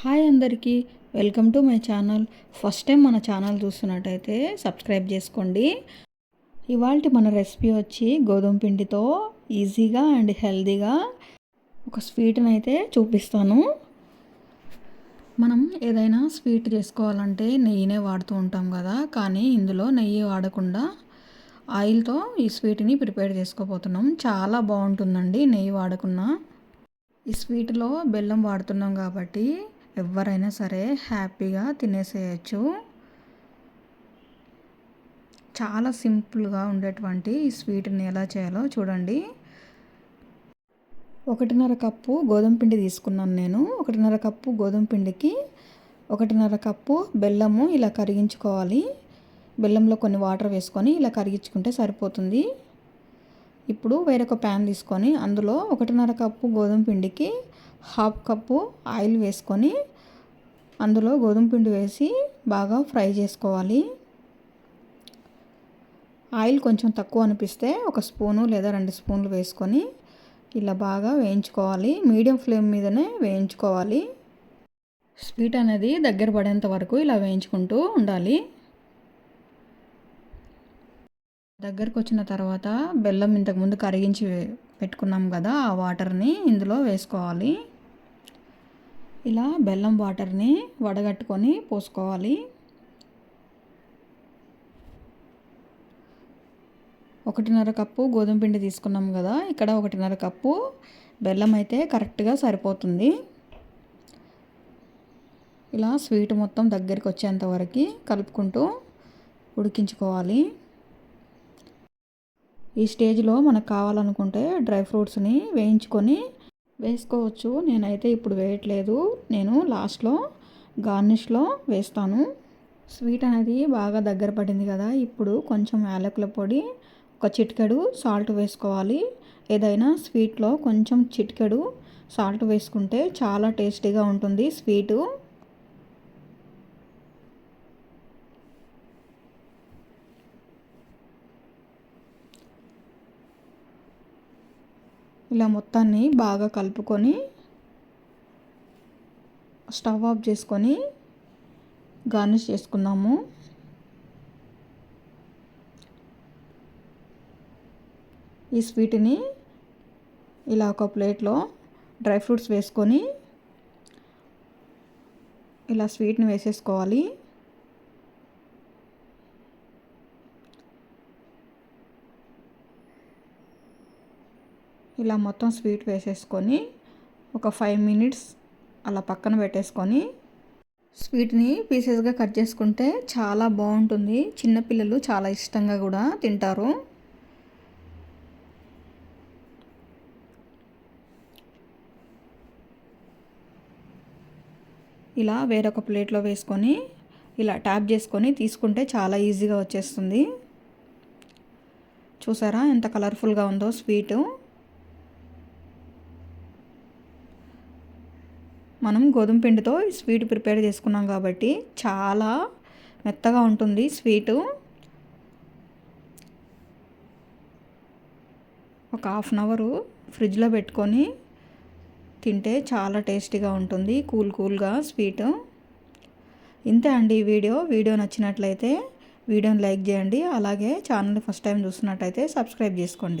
Hi అందరికీ welcome to my channel. First time మన channel చూస్తున్నట్టయితే సబ్స్క్రైబ్ చేసుకోండి. ఇవాళ మన రెసిపీ వచ్చి గోధుమ పిండితో ఈజీగా అండ్ హెల్తీగా ఒక స్వీట్ని అయితే చూపిస్తాను. మనం ఏదైనా స్వీట్ చేసుకోవాలంటే నెయ్యినే వాడుతూ ఉంటాం కదా కానీ ఇందులో నెయ్యి వాడకుండా ఆయిల్తో ఈ స్వీట్ని ప్రిపేర్ చేసుకోబోతున్నాం. చాలా బాగుంటుందండి నెయ్యి వాడకున్నా. ఈ స్వీట్లో బెల్లం వాడుతున్నాం కాబట్టి ఎవరైనా సరే హ్యాపీగా తినేసేయచ్చు. చాలా సింపుల్గా ఉండేటువంటి ఈ స్వీట్ని ఎలా చేయాలో చూడండి. ఒకటిన్నర కప్పు గోధుమ పిండి తీసుకున్నాను నేను. ఒకటిన్నర కప్పు గోధుమ పిండికి ఒకటిన్నర కప్పు బెల్లము ఇలా కరిగించుకోవాలి. బెల్లంలో కొన్ని వాటర్ వేసుకొని ఇలా కరిగించుకుంటే సరిపోతుంది. ఇప్పుడు వేరొక ప్యాన్ తీసుకొని అందులో ఒకటిన్నర కప్పు గోధుమ పిండికి హాఫ్ కప్పు ఆయిల్ వేసుకొని అందులో గోధుమ పిండి వేసి బాగా ఫ్రై చేసుకోవాలి. ఆయిల్ కొంచెం తక్కువ అనిపిస్తే ఒక స్పూను లేదా రెండు స్పూన్లు వేసుకొని ఇలా బాగా వేయించుకోవాలి. మీడియం ఫ్లేమ్ మీదనే వేయించుకోవాలి. స్వీట్ అనేది దగ్గర పడేంత వరకు ఇలా వేయించుకుంటూ ఉండాలి. దగ్గరకు వచ్చిన తర్వాత బెల్లం ఇంతకుముందు కరిగించి పెట్టుకున్నాం కదా ఆ వాటర్ని ఇందులో వేసుకోవాలి. ఇలా బెల్లం వాటర్ని వడగట్టుకొని పోసుకోవాలి. ఒకటిన్నర కప్పు గోధుమ పిండి తీసుకున్నాం కదా ఇక్కడ ఒకటిన్నర కప్పు బెల్లం అయితే కరెక్ట్గా సరిపోతుంది. ఇలా స్వీట్ మొత్తం దగ్గరికి వచ్చేంత వరకు కలుపుకుంటూ ఉడికించుకోవాలి. ఈ స్టేజ్లో మనకు కావాలనుకుంటే డ్రై ఫ్రూట్స్ని వేయించుకొని వేసుకోవచ్చు. నేనైతే ఇప్పుడు వేయట్లేదు. నేను లాస్ట్లో గార్నిష్లో వేస్తాను. స్వీట్ అనేది బాగా దగ్గర పడింది కదా. ఇప్పుడు కొంచెం యాలకుల పొడి ఒక చిటికెడు సాల్ట్ వేసుకోవాలి. ఏదైనా స్వీట్లో కొంచెం చిటికెడు సాల్ట్ వేసుకుంటే చాలా టేస్టీగా ఉంటుంది స్వీటు. ఇలా మొత్తాన్ని బాగా కలుపుకొని స్టవ్ ఆఫ్ చేసుకొని గార్నిష్ చేసుకుందాము. ఈ స్వీట్ని ఇలా ఒక ప్లేట్లో డ్రై ఫ్రూట్స్ వేసుకొని ఇలా స్వీట్ని వేసేసుకోవాలి. ఇలా మొత్తం స్వీట్ వేసేసుకొని ఒక ఫైవ్ మినిట్స్ అలా పక్కన పెట్టేసుకొని స్వీట్ని పీసెస్గా కట్ చేసుకుంటే చాలా బాగుంటుంది. చిన్నపిల్లలు చాలా ఇష్టంగా కూడా తింటారు. ఇలా వేరొక ప్లేట్లో వేసుకొని ఇలా ట్యాప్ చేసుకొని తీసుకుంటే చాలా ఈజీగా వచ్చేస్తుంది. చూసారా ఎంత కలర్ఫుల్గా ఉందో స్వీటు. మనం గోధుమ పిండితో స్వీట్ ప్రిపేర్ చేసుకున్నాం కాబట్టి చాలా మెత్తగా ఉంటుంది స్వీటు. ఒక హాఫ్ అన్ అవరు ఫ్రిడ్జ్లో పెట్టుకొని తింటే చాలా టేస్టీగా ఉంటుంది కూల్ కూల్గా స్వీట్. ఇంతే అండి ఈ వీడియో. వీడియో నచ్చినట్లయితే వీడియోని లైక్ చేయండి. అలాగే ఛానల్ని ఫస్ట్ టైం చూస్తున్నట్టయితే సబ్స్క్రైబ్ చేసుకోండి.